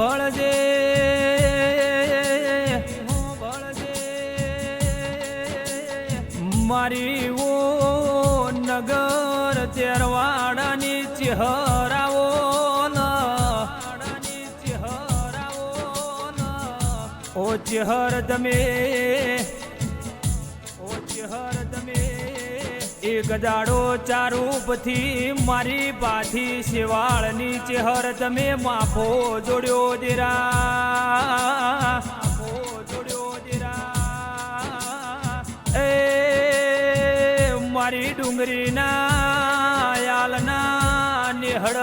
ભળજે મારી ઓ નગર તેરવાડાની ચહેરાઓ ઓ ચહેર તમે એક દાડો ચારૂપથી મારી પાથી શિવાળની ચહેર તમે માફો જોડ્યો દેરા. જોડ્યો દેરા. એ મારી ડુંગરીના યાલના નિહળ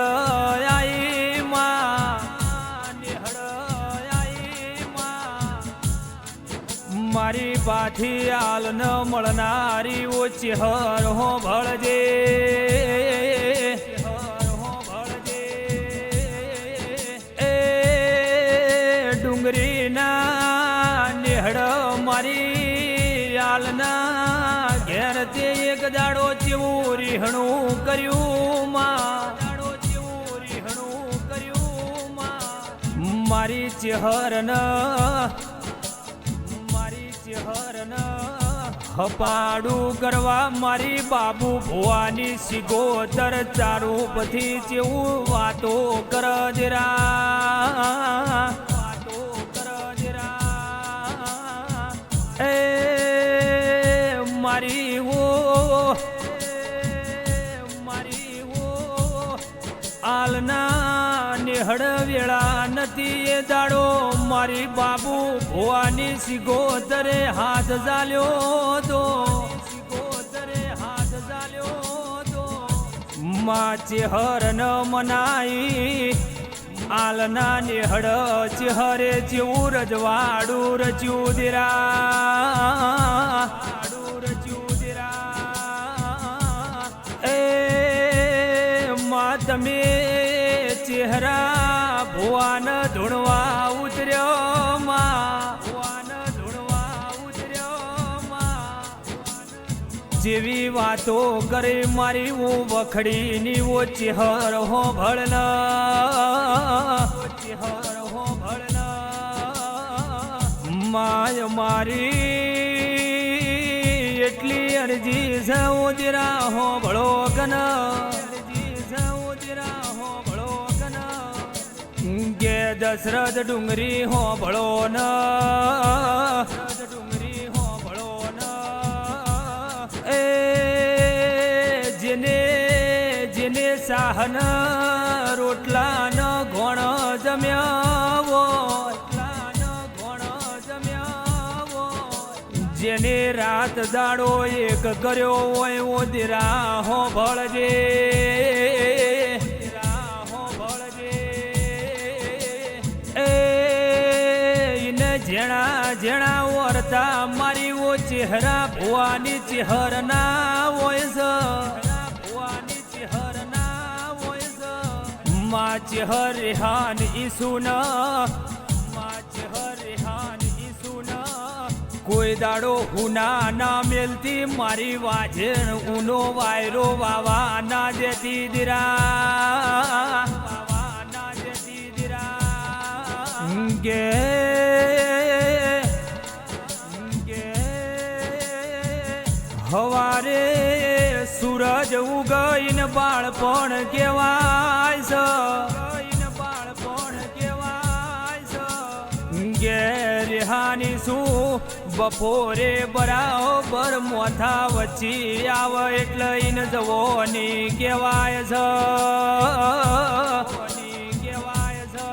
મારી પાઠી આલ ન મળનારી ઓછી હર હો ભળજે. ડુંગરીના નેહડ મારી આલના ઘેર તે એક દાડો જેવું રીહણું કર્યું માં. મારી ચહેરન મારી ચહેરન હપાડું કરવા મારી બાબુ ભુવાની સિગોતર ચારું પછી જેવું વાતો કર જરા આલના નિહળ વેળા નથી એ દાડો મારી બાબુ ભુવાની સિગોતરે હાથ ઝાલ્યો તો સિગોતરે હાથ ઝાલ્યો તો માં ચેહર ન મનાઈ આલના નિહળ ચેહરે જેવું રજવાડું રચ્યું દેરા રચ્યું દેરા એ માં તમે ચહેરા ભુવાન ધૂણવા ઉતર્યો માં. ભુવાન ધૂણવા ઉતર્યો જેવી વાતો કરે મારી હું વખડીની ઓ ચેહર હો ભળન. ચેહર હો ભળન. માય મારી, એટલી અરજી છે ઉજરા હો ભળો કન દશરથ ડુંગરી હો ભળો ન ડુંગરી હો ભળો ન. એ જેને જેને સાહન રોટલા ન ઘોણ જમ્યા હોય. ઘોણ જમ્યા હોય જેને રાત દાડો એક કર્યો હોય ઓદરા હો ભળજે જેણા જેણા વર્તા મારી ઓ ચહેરા ભુવાની ચહેરના હોય ભુવાની ચહેર ના હોયમાં ચહેર રેહાન ઈસુના, મા ચહેર રેહાન ઈસુન. કોઈ દાડો હુના ના મેલતી મારી વાજેણ ઉનો વાયરો વાવા ના દેતી દિરા. વાવા ના દેતી દિરા. ગે સૂરજ ઉગઈને બાળપણ કેવાય છે. બાળપણ કેવાય સ ઘેર હાની શું? બપોરે બરાબર મોથા વચ્ચી આવે એટલે ઈન જવોની કેવાય છે. કેવાય છે.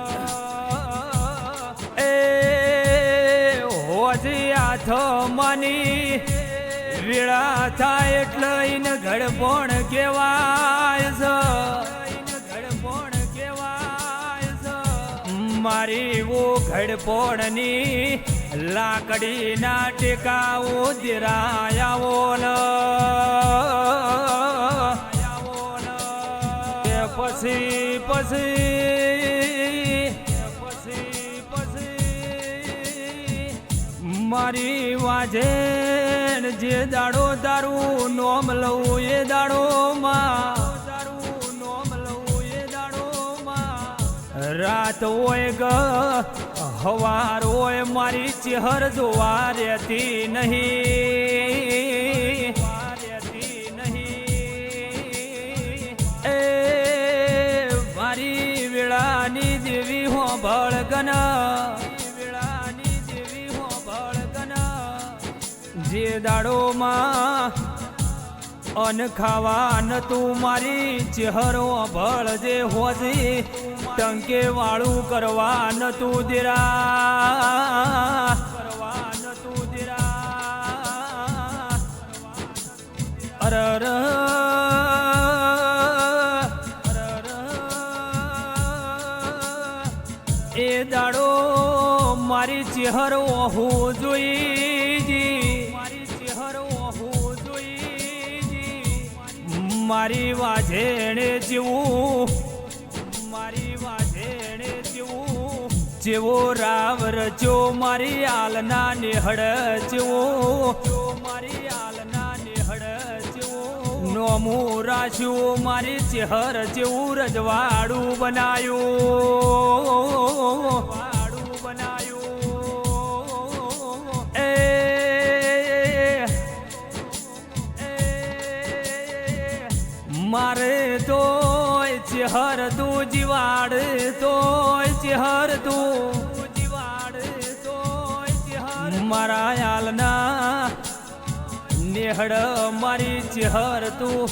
એ હોજી આથ માની વેળા થાય એટલે ઈન ઘડપણ કેવાય છે ઘડપણ કેવાય છે મારી ઓ ઘડપણની લાકડીના ટેકાઓ દિરાયાવો ન કે પછી પછી પછી પછી મારી વાજે જે દાડો દારૂ નોમ લઉં એ દાડો રાત હોય ગ, હવાર હોય, મારી ચેહર જોવા રહેતી નહીં. એ મારી વેળાની દેવી હો ભળગન જે દાડોમાં અન ખાવા ન તું મારી, ચહેરો ભળ જે હોજી, ટંકે વાળું કરવા ન તું દેરા. અરર એ દાડો મારી ચહેરો હું જોઈ મારી વાજેણે જીવું. મારી વાજેણે જીવું. જેવો રાવ રચો મારી આલના નેહડ જેવો. મારી આલના નેહડ નો નોમું રાખ્યું મારી ચેહર જેવું રજવાડું બનાયું. મારે તોય ચેહર તું જીવાડ તોય ચેહર તું જીવાડ તોય ચેહર મારા નેહડ મારી ચહર તું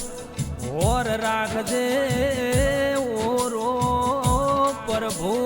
ઓર રાખજે ઓરો પ્રભુ